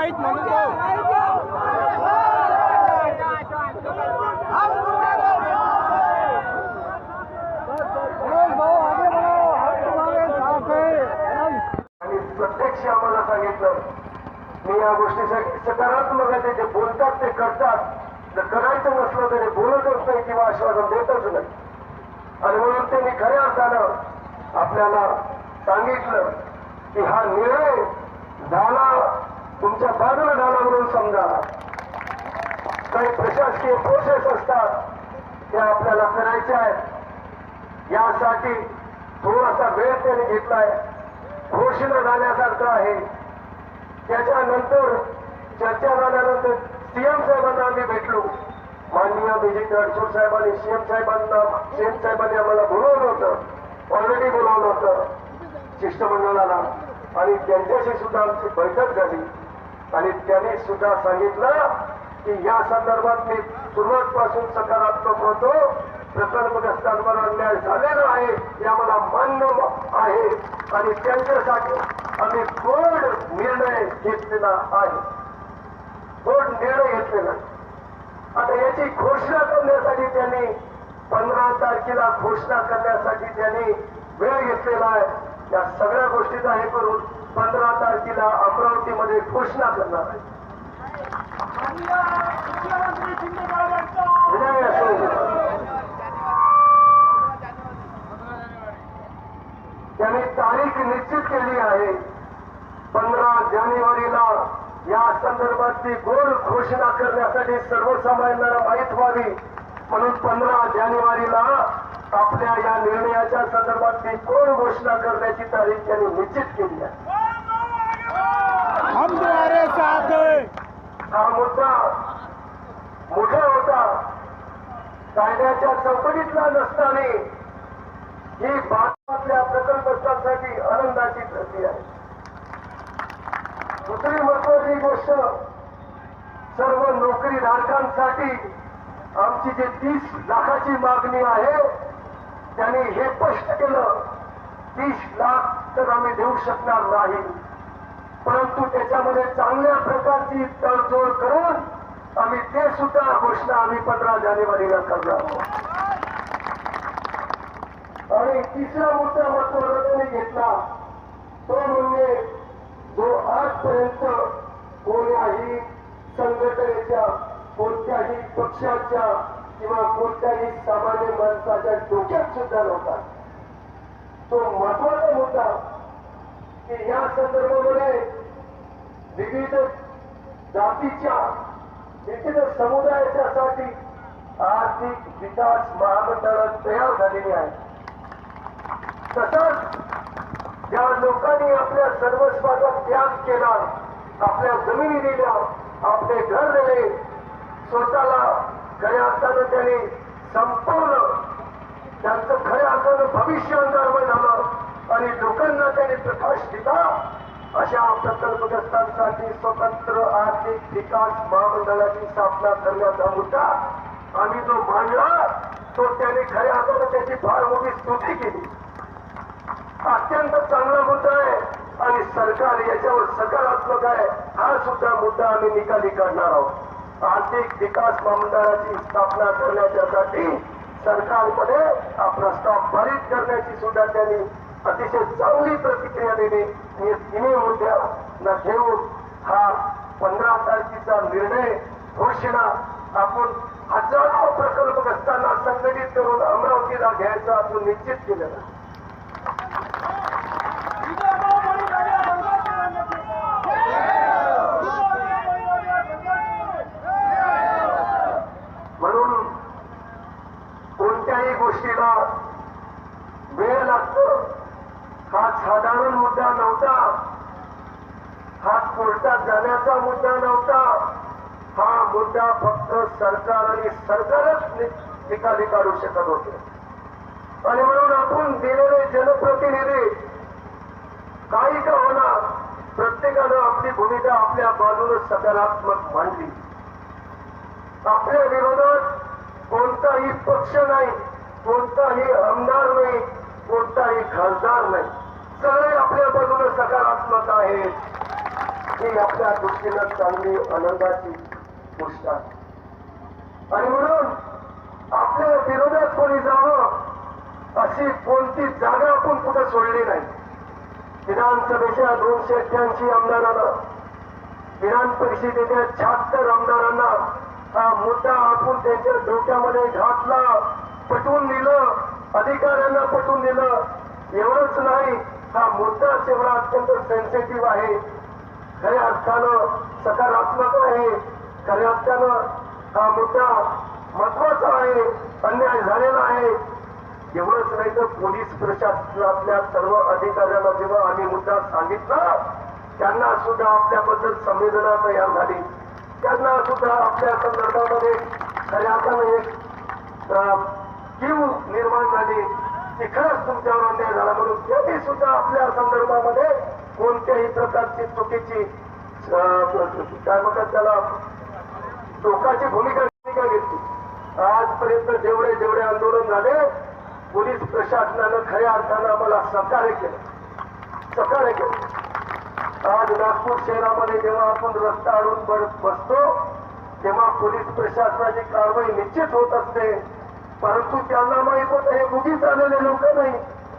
वाईट म्हणून प्रत्यक्ष आम्हाला सांगितलं. मी या गोष्टीसाठी सकारात्मक ते जे बोलतात ते करतात. जर करायचं नसलं तरी बोलतच नाही किंवा आश्वासन देतच नाही आणि म्हणून त्यांनी खऱ्या अर्थानं आपल्याला सांगितलं की हा निर्णय झाला. तुमच्या बाजूला झाला म्हणून समजा. काही प्रशासकीय प्रोसेस असतात त्या आपल्याला करायच्या आहेत. यासाठी थोडासा वेळ त्याने घेतलाय. घोषणा झाल्यासारखं आहे. त्याच्यानंतर चर्चा झाल्यानंतर सीएम साहेबांना आम्ही भेटलो. माननीय विजय अडसूर साहेबांनी सीएम साहेबांना सीएम साहेबांनी आम्हाला बोलवलं होतं. ऑलरेडी बोलावलं होतं. शिष्टमंडळाला. आणि त्यांच्याशी सुद्धा आमची बैठक झाली. आणि त्यांनी सुद्धा सांगितलं की या संदर्भात मी सुरुवातपासून सकारात्मक होतो. प्रकल्पग्रस्तांवर अन्याय झालेला आहे या मला मान्य आहे. आणि त्यांच्यासाठी आम्ही गोड निर्णय घेतलेला आहे? गोड निर्णय घेतलेला आहे. आता याची घोषणा करण्यासाठी त्यांनी पंधरा तारखेला घोषणा करण्यासाठी त्यांनी वेळ घेतलेला आहे. या सगळ्या गोष्टीचा हे करून पंधरा तारखेला अमरावतीमध्ये घोषणा करणार आहे. त्यांनी तारीख निश्चित केली आहे. पंधरा जानेवारीला या संदर्भातली गोल घोषणा करण्यासाठी सर्वसामान्यांना माहीत व्हावी. म्हणून पंधरा जानेवारीला आपल्या या निर्णयाच्या संदर्भातली कोण घोषणा करण्याची तारीख त्यांनी निश्चित केली आहे. तुम्हारे साथ है। हा मुद्दा मोठा होता. कायद्याच्या चौकटीतला नसताना ही भारतातल्या प्रकल्पस्थांसाठी आनंदाची प्रक्रिया आहे. दुसरी महत्वाची गोष्ट सर्व नोकरीधारकांसाठी आमची जी तीस लाखाची मागणी आहे त्यांनी हे स्पष्ट केलं तीस लाख तर आम्ही देऊ शकणार नाही. परंतु त्याच्यामध्ये चांगल्या प्रकारची तडजोड करून आम्ही ते सुद्धा घोषणा आम्ही पंधरा जानेवारीला करणार आणि तिसरा मुद्दा मतदारांनी घेतला तो म्हणजे जो आजपर्यंत कोण्याही संघटनेच्या कोणत्याही पक्षाच्या किंवा कोणत्याही सामान्य माणसाच्या डोक्यात सुद्धा नव्हता. तो महत्त्वाचा मुद्दा की या संदर्भामध्ये विविध जातीच्या विविध समुदायाच्या साठी आर्थिक विकास महामंडळ तयार झालेली आहे. तसंच ज्या लोकांनी आपल्या सर्वस्वाचा त्याग केला आपल्या जमिनी दिल्या आपले घर दिले स्वतःला खऱ्या अर्थानं त्यांनी संपूर्ण त्यांचं खऱ्या अर्थानं भविष्य अंधारमय झालं. आणि लोकांना त्यांनी प्रकाश दिला. अशा प्रकल्पग्रस्तांसाठी स्वतंत्र आर्थिक विकास महामंडळाची स्थापना करण्याचा मुद्दा आम्ही जो मांडला तो त्याने खऱ्या अर्थानं त्याची फार मोठी स्तुती केली. अत्यंत चांगला मुद्दा आहे आणि सरकार याच्यावर सकारात्मक आहे हा सुद्धा मुद्दा आम्ही निकाली काढणार आहोत. आर्थिक विकास महामंडळाची स्थापना करण्याच्यासाठी सरकारमध्ये हा प्रस्ताव पारित करण्याची सुद्धा त्यांनी अतिशय चांगली प्रतिक्रिया दिली आणि तिन्ही मुद्द्यांना घेऊन हा पंधरा तारखेचा निर्णय घोषणा. आपण हजारो प्रकल्पग्रस्तांना संघटित करून अमरावतीला घ्यायचा आपण निश्चित केलेला आहे. म्हणून कोणत्याही गोष्टीला वेळ लागतो हा मुद्दा नव्हता. हा कोर्टात जाण्याचा मुद्दा नव्हता. हा मुद्दा फक्त सरकार आणि सरकारच निकाली काढू शकत होते. आणि म्हणून आपण दिलेले जनप्रतिनिधी काही का होणार प्रत्येकानं आपली भूमिका आपल्या बाजूने सकारात्मक मांडली. आपल्या विरोधात कोणताही पक्ष नाही कोणताही आमदार नाही कोणताही खासदार नाही. सगळे आपल्या बाजूने सकारात्मक आहेत ही आपल्या दृष्टीनं चांगली आनंदाची गोष्ट आहे. आणि म्हणून आपल्या विरोधात कोणी जावं अशी कोणती जागा आपण कुठं सोडली नाही. विधानसभेच्या दोनशे अठ्ठ्याऐंशी आमदारांना विधान परिषदेच्या शहात्तर आमदारांना हा मुद्दा आपण त्यांच्या डोक्यामध्ये घातला पटवून दिलं अधिकाऱ्यांना पटवून दिलं. एवढंच नाही हा मुद्दा तेवढा अत्यंत सेन्सिटिव्ह आहे. खऱ्या अर्थानं सकारात्मक आहे. खऱ्या अर्थानं हा मुद्दा महत्त्वाचा आहे. अन्याय झालेला आहे. एवढंच नाही तर पोलीस प्रशासनातल्या सर्व अधिकाऱ्यांना जेव्हा आम्ही मुद्दा सांगितला त्यांना सुद्धा आपल्याबद्दल संवेदना तयार झाली. त्यांना सुद्धा आपल्या संदर्भामध्ये खऱ्या अर्थानं एक अं, निर्माण झाली. की खरंच तुमच्यावर अन्याय झाला म्हणून त्यांनी सुद्धा आपल्या संदर्भामध्ये कोणत्याही प्रकारची चुकीची काय म्हणतात त्याला टोकाची भूमिका भूमिका घेतली? आजपर्यंत जेवढे जेवढे आंदोलन झाले पोलीस प्रशासनानं खऱ्या अर्थानं आम्हाला सहकार्य केलं. सहकार्य केलं. आज नागपूर शहरामध्ये जेव्हा आपण रस्ता अडून बसतो तेव्हा पोलीस प्रशासनाची कारवाई निश्चित होत असते. परंतु त्यांना माहीत होतं हे उगीच आलेले लोक नाही.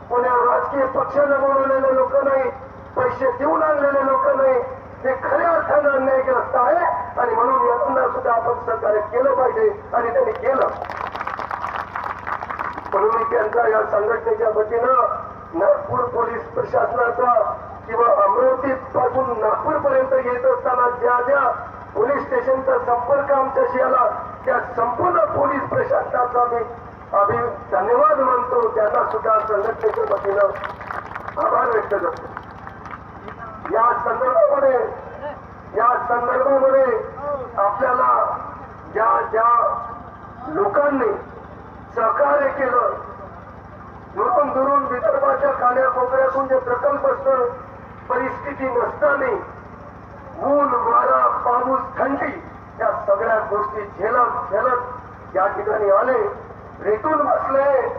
कोण्या राजकीय पक्षानं बोलवलेले लोक नाही. पैसे देऊन आणलेले लोक नाही. ते खऱ्या अर्थानं अन्यायग्रस्त आहे आणि म्हणून यांना सुद्धा आपण सहकार्य केलं पाहिजे आणि त्यांनी केलं. म्हणून मी त्यांचा या संघटनेच्या वतीनं नागपूर पोलीस प्रशासनाचा किंवा अमरावती पासून नागपूर पर्यंत येत असताना ज्या ज्या पोलीस स्टेशनचा संपर्क आमच्याशी आला त्या संपूर्ण पोलीस प्रशासनाचा मी अभि धन्यवाद मानतो. त्यांना सुद्धा संघटनेच्या वतीनं आभार व्यक्त करतो. या संदर्भामध्ये या संदर्भामध्ये आपल्याला ज्या ज्या लोकांनी सहकार्य केलं दुरून दुरून विदर्भाच्या कान्याकोपऱ्यातून जे प्रकल्प असतं परिस्थिती नसताना ऊन वारा पाऊस थंडी या सगळ्या गोष्टी झेलत झेलत या ठिकाणी आले. रेटून बसले.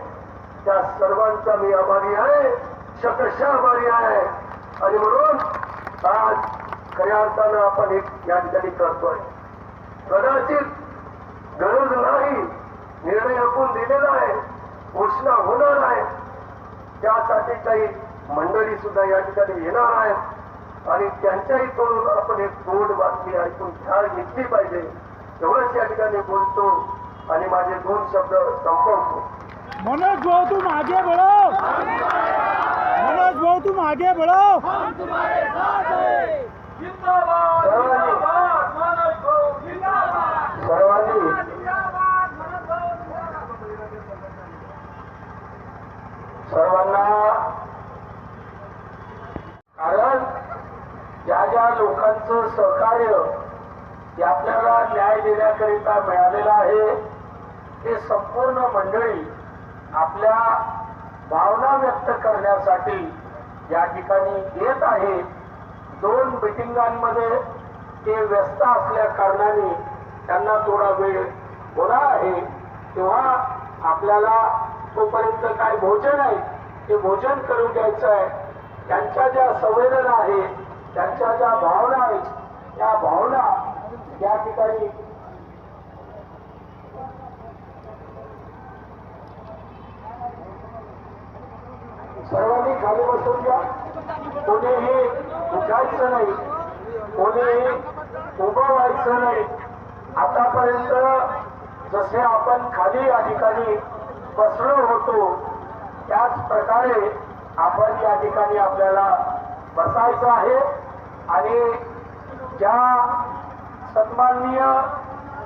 त्या सर्वांचा मी आभारी आहे. शतशः आभारी आहे. आणि म्हणून आज खऱ्या अर्थानं आपण एक या ठिकाणी करतोय. कदाचित गरज नाही निर्णय आपण दिलेला आहे घोषणा होणार आहे. त्यासाठी काही मंडळी सुद्धा या ठिकाणी येणार आहेत. आणि त्यांच्याही कडून आपण एक गोड बातमी ऐकून घ्या घेतली पाहिजे. एवढंच या ठिकाणी बोलतो. आणि माझे दोन शब्द संपवतो. मनोज भाऊ तुम आगे बढ़ो मनोज भाऊ तुम आगे बढ़ो सर्वांनी सर्वांना कारण ज्या ज्या लोकांचं सहकार्य हे आपल्याला न्याय देण्याकरिता ते संपूर्ण मंडळी आपल्या भावना व्यक्त करण्यासाठी या ठिकाणी येत आहे. दोन मिटिंगांमध्ये ते व्यस्त असल्या कारणाने त्यांना थोडा वेळ होणार आहे. तेव्हा आपल्याला तोपर्यंत काय भोजन आहे ते भोजन करून द्यायचं आहे. त्यांच्या ज्या संवेदना आहेत त्यांच्या ज्या भावना आहेत त्या भावना या ठिकाणी सर्वांनी खाली बसून घ्या. कोणीही उठायचं नाही. कोणीही उभं व्हायचं नाही. आतापर्यंत जसे आपण खाली या ठिकाणी बसलो होतो त्याच प्रकारे आपण या ठिकाणी आपल्याला बसायचं आहे. आणि ज्या सन्माननीय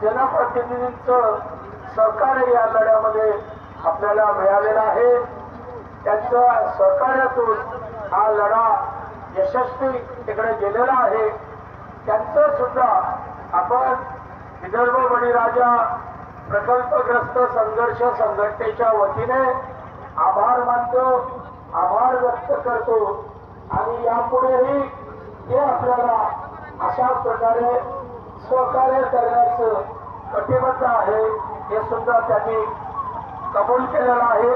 जनप्रतिनिधींचं सहकार्य या लढ्यामध्ये आपल्याला मिळालेलं आहे त्यांच्या सहकार्यातून हा लढा यशस्वी तिकडे गेलेला आहे. त्यांचं सुद्धा आपण विदर्भ बळीराजा प्रकल्पग्रस्त संघर्ष संघटनेच्या वतीने आभार मानतो आभार व्यक्त करतो आणि यापुढेही ते आपल्याला अशा प्रकारे सहकार्य करण्याचं कटिबद्ध आहे हे सुद्धा त्यांनी कबूल केलेलं आहे.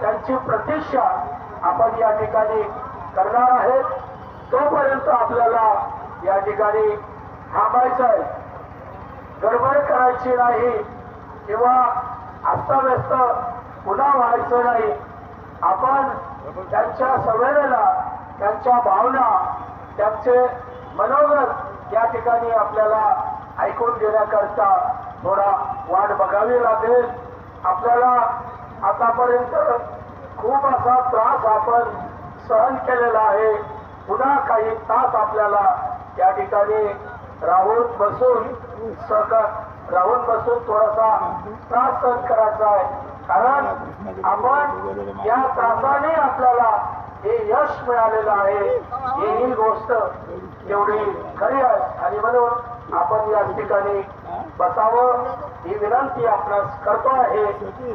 त्यांची प्रतीक्षा आपण या ठिकाणी करणार आहेत. तोपर्यंत आपल्याला या ठिकाणी थांबायचं आहे गडबड करायची नाही किंवा अस्ताव्यस्त पुन्हा व्हायचं नाही. आपण त्यांच्या संवेदना त्यांच्या भावना त्यांचे मनोगत या ठिकाणी आपल्याला ऐकून घेण्याकरता थोडा वाट बघावी लागेल. आपल्याला आतापर्यंत खूप असा त्रास आपण सहन केलेला आहे. पुन्हा काही तास आपल्याला या ठिकाणी राहून बसून सहकार राहून बसून थोडासा त्रास सहन करायचा आहे. कारण आपण या त्रासाने आपल्याला हे यश मिळालेलं आहे. ही ही गोष्ट एवढी खरी आहे. आणि म्हणून आपण या ठिकाणी बसावं. ही विनंती आपणास करतो आहे.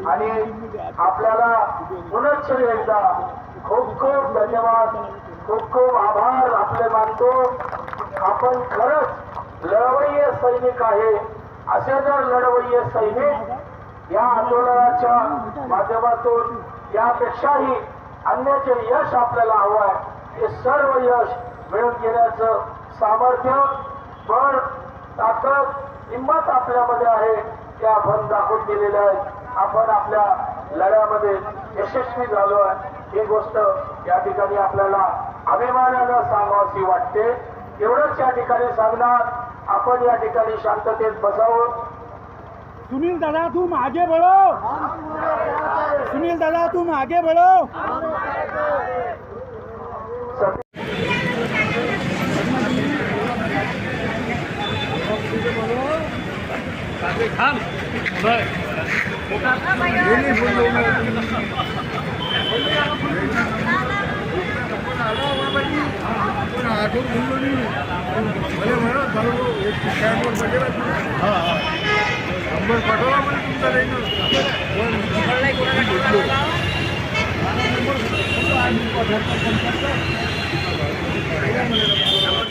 आणि आपल्याला पुनश्च एकदा खूप खूप धन्यवाद. खूप खूप आभार आपले मानतो. आपण खरंच लढवय्य सैनिक आहे. असे जर लढवय सैनिक या आंदोलनाच्या माध्यमातून यापेक्षाही अन्याचे यश आपल्याला हवं आहे हे सर्व यश मिळून घेण्याचं सामर्थ्य बळ ताकद हिंमत आपल्यामध्ये आहे. ते आपण दाखवून दिलेले आहे आपण आपल्या लढ्यामध्ये यशस्वी झालो आहे. ही गोष्ट या ठिकाणी आपल्याला अभिमानानं सांगावीशी वाटते. एवढंच या ठिकाणी सांगणार आपण या ठिकाणी शांततेत बसावं. सुनील दादा तू मागे बढ़ो सुनील दादा तू मागे बढ़ो આઠો ભૂલો ભલે મળો ચાલો એક શહેરમાં વગેરે હા હા. અંબર પટોળા પણ तुमचा लई नंबर